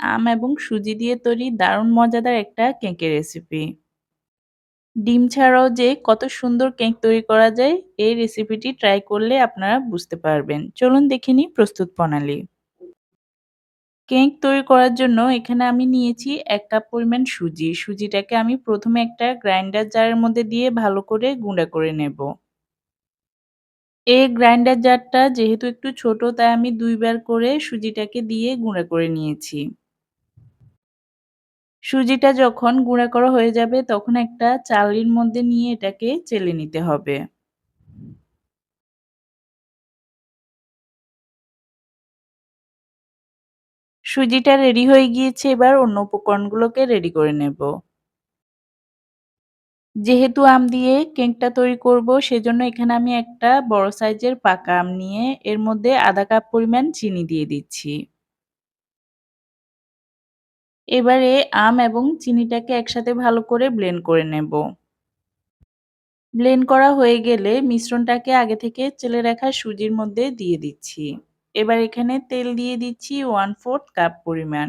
আম এবং সুজি দিয়ে তৈরি দারুণ মজাদার একটা কেকের রেসিপি ডিম ছাড়াও যে কত সুন্দর কেক তৈরি করা যায়, এই রেসিপিটি ট্রাই করলে আপনারা বুঝতে পারবেন। চলুন দেখে নিই প্রস্তুত প্রণালী। কেক তৈরি করার জন্য এখানে আমি নিয়েছি এক কাপ পরিমাণ সুজি। সুজিটাকে আমি প্রথমে একটা গ্রাইন্ডার জারের মধ্যে দিয়ে ভালো করে গুঁড়া করে নেব। এই গ্রাইন্ডার জারটা যেহেতু একটু ছোট, তাই আমি দুইবার করে সুজিটাকে দিয়ে গুঁড়া করে নিয়েছি। সুজিটা যখন গুঁড়া করা হয়ে যাবে, তখন একটা চালির মধ্যে নিয়ে এটাকে চেলে নিতে হবে। সুজিটা রেডি হয়ে গিয়েছে, এবার অন্য উপকরণগুলোকে রেডি করে নেব। যেহেতু আম দিয়ে কেকটা তৈরি করব, সেজন্য এখানে আমি একটা বড় সাইজের পাকা আম নিয়ে এর মধ্যে আধা কাপ পরিমাণ চিনি দিয়ে দিচ্ছি। এবারে আম এবং চিনিটাকে একসাথে ভালো করে ব্লেন্ড করে নেব। ব্লেন্ড করা হয়ে গেলে মিশ্রণটাকে আগে থেকে চেলে রাখা সুজির মধ্যে দিয়ে দিচ্ছি। এবার এখানে তেল দিয়ে দিচ্ছি ওয়ান ফোর্থ কাপ পরিমাণ।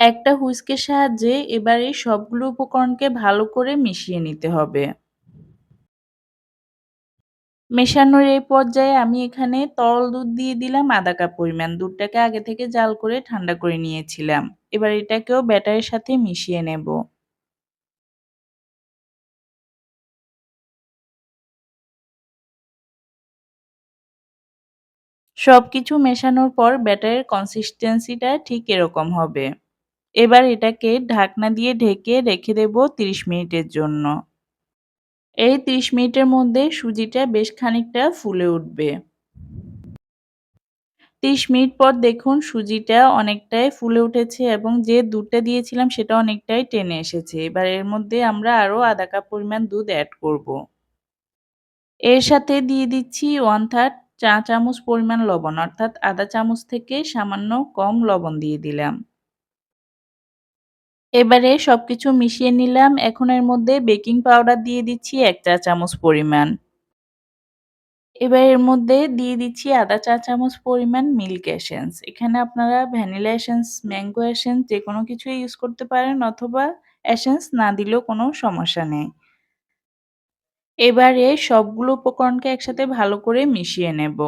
একটা হুইস্কের সাহায্যে এবারে সবগুলো উপকরণকে ভালো করে মিশিয়ে নিতে হবে। মেশানোর এই পর্যায়ে আমি এখানে তরল দুধ দিয়ে দিলাম আধা কাপ পরিমাণ। দুধটাকে আগে থেকে জাল করে ঠান্ডা করে নিয়েছিলাম। এবার এটাকেও ব্যাটারের সাথে মিশিয়ে নেব। সব কিছু মেশানোর পর ব্যাটারের কনসিস্টেন্সিটা ঠিক এরকম হবে। এবার এটাকে ঢাকনা দিয়ে ঢেকে রেখে দেব ৩০ মিনিটের জন্য। এই ৩০ মিনিটের মধ্যে সুজিটা বেশ খানিকটা ফুলে উঠবে। ৩০ মিনিট পর দেখুন সুজিটা অনেকটাই ফুলে উঠেছে এবং যে দুধটা দিয়েছিলাম সেটা অনেকটাই টেনে এসেছে। এবার এর মধ্যে আমরা আরও আধা কাপ পরিমাণ দুধ অ্যাড করব। এর সাথে দিয়ে দিচ্ছি ওয়ান থার্ড চা চামচ পরিমাণ লবণ, অর্থাৎ আধা চামচ থেকে সামান্য কম লবণ দিয়ে দিলাম। এবারে সবকিছু মিশিয়ে নিলাম। এখন এর মধ্যে বেকিং পাউডার দিয়ে দিচ্ছি এক চা চামচ পরিমাণ। এবার এর মধ্যে দিয়ে দিচ্ছি আধা চা চামচ পরিমাণ মিল্ক এসেন্স। এখানে আপনারা ভ্যানিলা এসেন্স, ম্যাঙ্গো এসেন্স যে কোনো কিছুই ইউজ করতে পারেন অথবা এসেন্স না দিলেও কোনো সমস্যা নেই। এবারে সবগুলো উপকরণকে একসাথে ভালো করে মিশিয়ে নেব।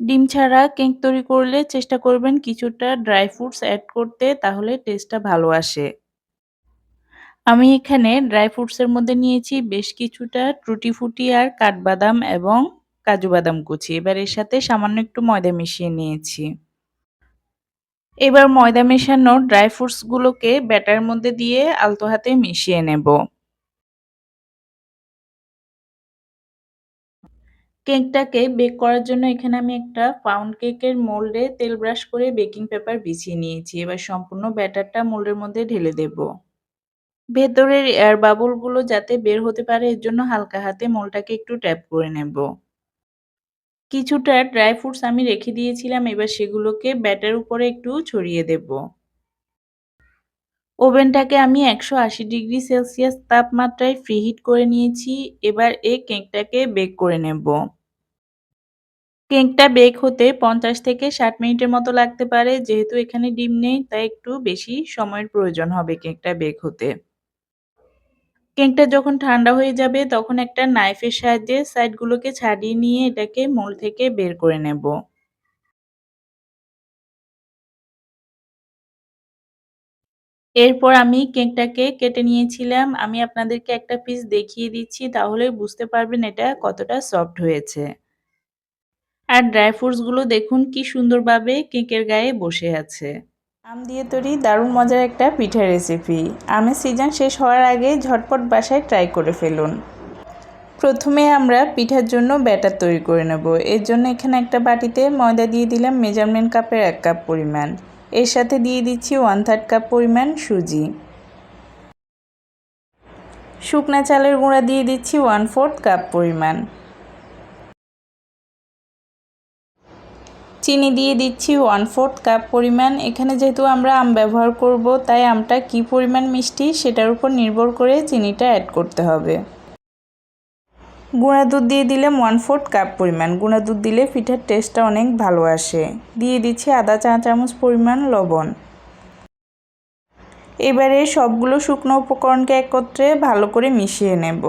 ডিম ছাড়া কেক তৈরি করলে চেষ্টা করবেন কিছুটা ড্রাই ফ্রুটস অ্যাড করতে, তাহলে টেস্টটা ভালো আসে। আমি এখানে ড্রাই ফ্রুটসের মধ্যে নিয়েছি বেশ কিছুটা ট্রুটি ফুটি আর কাঠবাদাম এবং কাজু বাদাম কুচি। এবার এর সাথে সামান্য একটু ময়দা মিশিয়ে নিয়েছি। এবার ময়দা মেশানো ড্রাই ফ্রুটসগুলোকে ব্যাটার মধ্যে দিয়ে আলতো হাতে মিশিয়ে নেব। কেকটাকে বেক করার জন্য এখানে আমি একটা পাউন্ড কেকের মোল্ডে তেল ব্রাশ করে বেকিং পেপার বিছিয়ে নিয়েছি। এবার সম্পূর্ণ ব্যাটারটা মোল্ডের মধ্যে ঢেলে দেব। ভেতরের এয়ার বাবুলগুলো যাতে বের হতে পারে, এর জন্য হালকা হাতে মোলটাকে একটু ট্যাপ করে নেব। কিছুটা ড্রাই ফ্রুটস আমি রেখে দিয়েছিলাম, এবার সেগুলোকে ব্যাটার উপরে একটু ছড়িয়ে দেব। ওভেনটাকে আমি একশো আশি ডিগ্রি সেলসিয়াস তাপমাত্রায় ফ্রিহিট করে নিয়েছি। এবার এই কেকটাকে বেক করে নেব। কেকটা বেক হতে পঞ্চাশ থেকে ষাট মিনিটের মতো লাগতে পারে। যেহেতু এখানে ডিম নেই, তাই একটু বেশি সময়ের প্রয়োজন হবে কেকটা বেক হতে। কেকটা যখন ঠান্ডা হয়ে যাবে, তখন একটা নাইফের সাহায্যে সাইডগুলোকে ছাড়িয়ে নিয়ে এটাকে মোল থেকে বের করে নেব। এরপর আমি কেকটাকে কেটে নিয়েছিলাম। আমি আপনাদেরকে একটা পিস দেখিয়ে দিচ্ছি, তাহলে বুঝতে পারবেন এটা কতটা সফট হয়েছে। আর ড্রাই ফ্রুটসগুলো দেখুন কি সুন্দরভাবে কেকের গায়ে বসে আছে। আম দিয়ে তৈরি দারুণ মজার একটা পিঠা রেসিপি আমের সিজন শেষ হওয়ার আগে ঝটপট বাসায় ট্রাই করে ফেলুন। প্রথমে আমরা পিঠার জন্য ব্যাটার তৈরি করে নেব। এর জন্য এখানে একটা বাটিতে ময়দা দিয়ে দিলাম মেজারমেন্ট কাপের এক কাপ পরিমাণ। এর সাথে দিয়ে দিচ্ছি ওয়ান থার্ড কাপ পরিমাণ সুজি। শুকনা চালের গুঁড়া দিয়ে দিচ্ছি ওয়ান ফোর্থ কাপ পরিমাণ। চিনি দিয়ে দিচ্ছি ওয়ান ফোর্থ কাপ পরিমাণ। এখানে যেহেতু আমরা আম ব্যবহার করব, তাই আমটা কি পরিমাণ মিষ্টি সেটার উপর নির্ভর করে চিনিটা অ্যাড করতে হবে। গুঁড়া দুধ দিয়ে দিলাম ওয়ান ফোর্থ কাপ পরিমাণ। গুঁড়া দুধ দিলে পিঠার টেস্টটা অনেক ভালো আসে। দিয়ে দিচ্ছি আদা চা চামচ পরিমাণ লবণ। এবারে সবগুলো শুকনো উপকরণকে একত্রে ভালো করে মিশিয়ে নেব।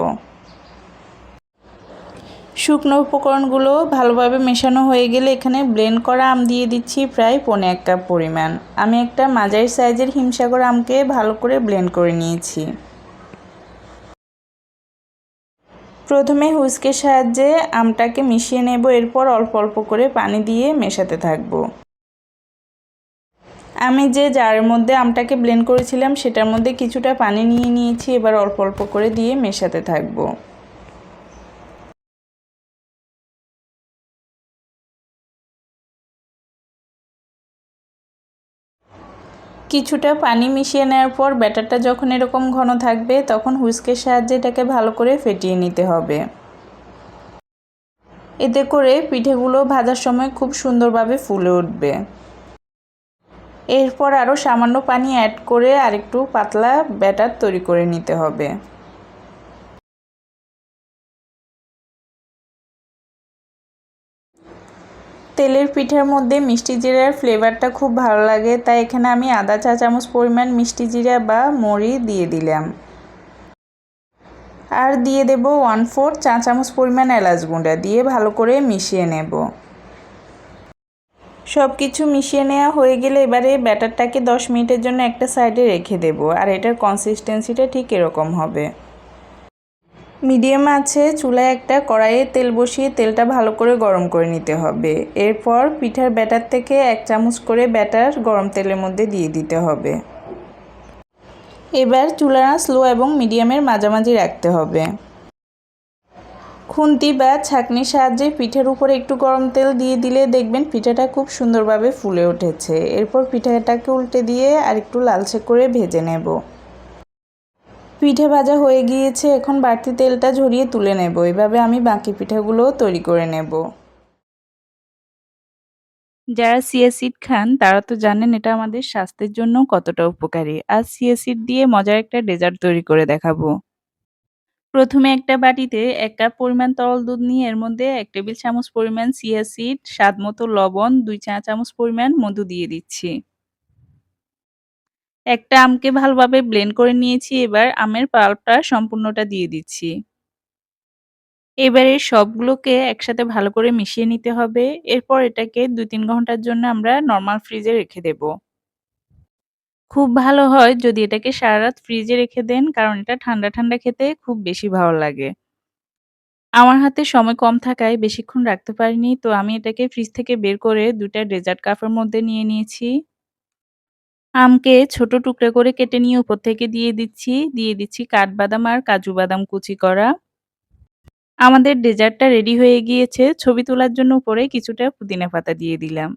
শুকনো উপকরণগুলো ভালোভাবে মেশানো হয়ে গেলে এখানে ব্লেন্ড করা আম দিয়ে দিচ্ছি প্রায় পনে এক কাপ পরিমাণ। আমি একটা মাঝারি সাইজের হিমসাগর আমকে ভালো করে ব্লেন্ড করে নিয়েছি। প্রথমে হুইস্কের সাহায্যে আমটাকে মিশিয়ে নেব, এরপর অল্প অল্প করে পানি দিয়ে মেশাতে থাকব। আমি যে জারের মধ্যে আমটাকে ব্লেন্ড করেছিলাম, সেটার মধ্যে কিছুটা পানি নিয়ে নিয়েছি, এবার অল্প অল্প করে দিয়ে মেশাতে থাকব। কিছুটা পানি মিশিয়ে নেওয়ার পর ব্যাটারটা যখন এরকম ঘন থাকবে, তখন হুইস্কের সাহায্যে এটাকে ভালো করে ফেটিয়ে নিতে হবে। এতে করে পিঠেগুলো ভাজার সময় খুব সুন্দরভাবে ফুলে উঠবে। এরপর আরও সামান্য পানি অ্যাড করে আরেকটু পাতলা ব্যাটার তৈরি করে নিতে হবে। তেলের পিঠার মধ্যে মিষ্টি জিরার ফ্লেভারটা খুব ভালো লাগে, তাই এখানে আমি আদা চা চামচ পরিমাণ মিষ্টি জিরা বা মরি দিয়ে দিলাম। আর দিয়ে দেব ওয়ান ফোর চা চামচ পরিমাণ এলাচ গুঁড়া দিয়ে ভালো করে মিশিয়ে নেব। সব কিছু মিশিয়ে নেওয়া হয়ে গেলে এবারে ব্যাটারটাকে দশ মিনিটের জন্য একটা সাইডে রেখে দেব, আর এটার কনসিস্টেন্সিটা ঠিক এরকম হবে। মিডিয়াম আছে, চুলায় একটা কড়াইয়ে তেল বসিয়ে তেলটা ভালো করে গরম করে নিতে হবে। এরপর পিঠার ব্যাটার থেকে এক চামচ করে ব্যাটার গরম তেলের মধ্যে দিয়ে দিতে হবে। এবার চুলা স্লো এবং মিডিয়ামের মাঝামাঝি রাখতে হবে। খুন্তি বা ছাকনির সাহায্যে পিঠের উপরে একটু গরম তেল দিয়ে দিলে দেখবেন পিঠাটা খুব সুন্দরভাবে ফুলে উঠেছে। এরপর পিঠাটাকে উল্টে দিয়ে আর একটু লালচে করে ভেজে নেব। পিঠে ভাজা হয়ে গিয়েছে, এখন বাড়তি তেলটা ঝরিয়ে তুলে নেব। এভাবে আমি বাকি পিঠাগুলো তৈরি করে নেব। যারা সিয়াসিড খান, তারা তো জানেন এটা আমাদের স্বাস্থ্যের জন্য কতটা উপকারী। আর সিয়াসিড দিয়ে মজার একটা ডেজার্ট তৈরি করে দেখাবো। প্রথমে একটা বাটিতে এক কাপ পরিমাণ তরল দুধ নিয়ে এর মধ্যে এক টেবিল চামচ পরিমাণ সিয়াসিড স্বাদ মতো লবণ, দুই চা চামচ পরিমাণ মধু দিয়ে দিচ্ছি। একটা আমকে ভালোভাবে ব্লেন্ড করে নিয়েছি, এবার আমের পাল্পটা সম্পূর্ণটা দিয়ে দিচ্ছি। এবারে সবগুলোকে একসাথে ভালো করে মিশিয়ে নিতে হবে। এরপর এটাকে দুই তিন ঘণ্টার জন্য আমরা নর্মাল ফ্রিজে রেখে দেব। খুব ভালো হয় যদি এটাকে সারা রাত ফ্রিজে রেখে দেন, কারণ এটা ঠান্ডা ঠান্ডা খেতে খুব বেশি ভালো লাগে। আমার হাতে সময় কম থাকায় বেশিক্ষণ রাখতে পারিনি, তো আমি এটাকে ফ্রিজ থেকে বের করে দুটা ডেজার্ট কাপের মধ্যে নিয়ে নিয়েছি। আমকে ছোট টুকরা করে কেটে নিয়ে উপর থেকে দিয়ে দিচ্ছি। দিয়ে দিচ্ছি কাঠবাদাম আর কাজু বাদাম কুচি করা। আমাদের ডেজার্টটা রেডি হয়ে গিয়েছে। ছবি তোলার জন্য উপরে কিছুটা পুদিনা পাতা দিয়ে দিলাম।